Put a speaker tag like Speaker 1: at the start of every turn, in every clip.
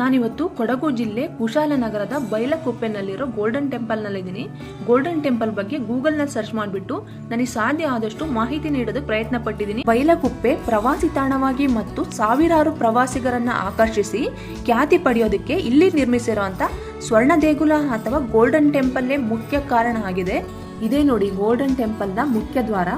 Speaker 1: ನಾನಿವತ್ತು ಕೊಡಗು ಜಿಲ್ಲೆ ಕುಶಾಲನಗರದ ಬೈಲಕುಪ್ಪೆನಲ್ಲಿರೋ ಗೋಲ್ಡನ್ ಟೆಂಪಲ್ ನಲ್ಲಿದ್ದೀನಿ ಗೋಲ್ಡನ್ ಟೆಂಪಲ್ ಬಗ್ಗೆ ಗೂಗಲ್ನಲ್ಲಿ ಸರ್ಚ್ ಮಾಡಿಬಿಟ್ಟು ನನಗೆ ಸಾಧ್ಯ ಆದಷ್ಟು ಮಾಹಿತಿ ನೀಡೋದಕ್ಕೆ ಪ್ರಯತ್ನ ಪಟ್ಟಿದ್ದೀನಿ ಬೈಲಕುಪ್ಪೆ ಪ್ರವಾಸಿ ತಾಣವಾಗಿ ಮತ್ತು ಸಾವಿರಾರು ಪ್ರವಾಸಿಗರನ್ನ ಆಕರ್ಷಿಸಿ ಖ್ಯಾತಿ ಪಡೆಯೋದಕ್ಕೆ ಇಲ್ಲಿ ನಿರ್ಮಿಸಿರುವಂತ ಸ್ವರ್ಣ ದೇಗುಲ ಅಥವಾ ಗೋಲ್ಡನ್ ಟೆಂಪಲ್ಲೇ ಮುಖ್ಯ ಕಾರಣ ಆಗಿದೆ. ಇದೇ ನೋಡಿ ಗೋಲ್ಡನ್ ಟೆಂಪಲ್ನ ಮುಖ್ಯ ದ್ವಾರ.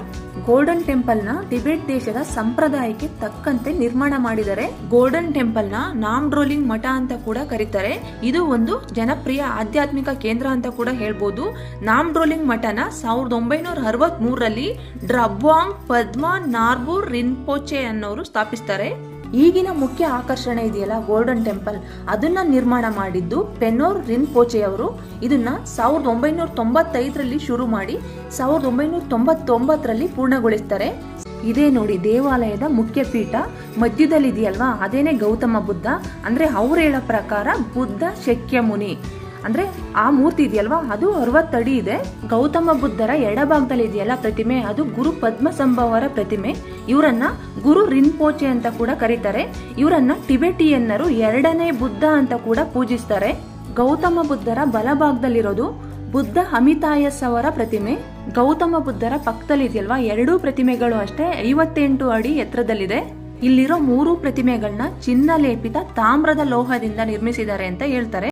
Speaker 1: ಗೋಲ್ಡನ್ ಟೆಂಪಲ್ನ ಟಿಬೆಟ್ ದೇಶದ ಸಂಪ್ರದಾಯಕ್ಕೆ ತಕ್ಕಂತೆ ನಿರ್ಮಾಣ ಮಾಡಿದರೆ ಗೋಲ್ಡನ್ ಟೆಂಪಲ್ನ ನಾಮ್ಡ್ರೋಲಿಂಗ್ ಮಠ ಅಂತ ಕೂಡ ಕರೀತಾರೆ. ಇದು ಒಂದು ಜನಪ್ರಿಯ ಆಧ್ಯಾತ್ಮಿಕ ಕೇಂದ್ರ ಅಂತ ಕೂಡ ಹೇಳ್ಬೋದು. ನಾಮ್ ಡ್ರೋಲಿಂಗ್ ಮಠನ ಸಾವಿರದ ಒಂಬೈನೂರ ಅರವತ್ಮೂರರಲ್ಲಿ ಡ್ರಬ್ವಾಂಗ್ ಪದ್ಮಾ ನಾರ್ಬೂರ್ ರಿನ್ಪೋಚೆ ಅನ್ನೋರು ಸ್ಥಾಪಿಸ್ತಾರೆ. ಈಗಿನ ಮುಖ್ಯ ಆಕರ್ಷಣೆ ಇದೆಯಲ್ಲ ಗೋಲ್ಡನ್ ಟೆಂಪಲ್ ಅದನ್ನ ನಿರ್ಮಾಣ ಮಾಡಿದ್ದು ಪೆನ್ನೋರ್ ರಿನ್ ಅವರು. ಇದನ್ನ ಸಾವಿರದ ಒಂಬೈನೂರ ತೊಂಬತ್ತೈದರಲ್ಲಿ ಶುರು ಮಾಡಿ ಸಾವಿರದ ಒಂಬೈನೂರ ತೊಂಬತ್ತೊಂಬತ್ತರಲ್ಲಿ ಪೂರ್ಣಗೊಳಿಸ್ತಾರೆ. ಇದೇ ನೋಡಿ ದೇವಾಲಯದ ಮುಖ್ಯ ಪೀಠ. ಮಧ್ಯದಲ್ಲಿ ಇದೆಯಲ್ವಾ ಅದೇನೆ ಗೌತಮ ಬುದ್ಧ. ಅಂದ್ರೆ ಅವ್ರು ಹೇಳೋ ಪ್ರಕಾರ ಬುದ್ಧ ಶಕ್ಯ ಮುನಿ. ಅಂದ್ರೆ ಆ ಮೂರ್ತಿ ಇದೆಯಲ್ವಾ? ಅದು ಅರವತ್ತಡಿ ಇದೆ. ಗೌತಮ ಬುದ್ಧರ ಎಡಭಾಗದಲ್ಲಿ ಇದೆಯಲ್ಲ ಪ್ರತಿಮೆ? ಅದು ಗುರು ಪದ್ಮಸಂಭವರ ಪ್ರತಿಮೆ. ಇವರನ್ನ ಗುರು ರಿನ್ಪೋಚೆ ಅಂತ ಕೂಡ ಕರೀತಾರೆ. ಇವರನ್ನ ಟಿಬೆಟಿಯನ್ನರು ಎರಡನೇ ಬುದ್ಧ ಅಂತ ಕೂಡ ಪೂಜಿಸ್ತಾರೆ. ಗೌತಮ ಬುದ್ಧರ ಬಲಭಾಗದಲ್ಲಿರೋದು ಬುದ್ಧ ಅಮಿತಾಯಸ್ ಅವರ ಪ್ರತಿಮೆ. ಗೌತಮ ಬುದ್ಧರ ಪಕ್ಕದಲ್ಲಿ ಇದೆಯಲ್ವಾ? ಎರಡೂ ಪ್ರತಿಮೆಗಳು ಅಷ್ಟೇ, ಐವತ್ತೆಂಟು ಅಡಿ ಎತ್ತರದಲ್ಲಿದೆ. ಇಲ್ಲಿರೋ ಮೂರು ಪ್ರತಿಮೆಗಳನ್ನ ಚಿನ್ನ ಲೇಪಿತ ತಾಮ್ರದ ಲೋಹದಿಂದ ನಿರ್ಮಿಸಿದ್ದಾರೆ ಅಂತ ಹೇಳ್ತಾರೆ.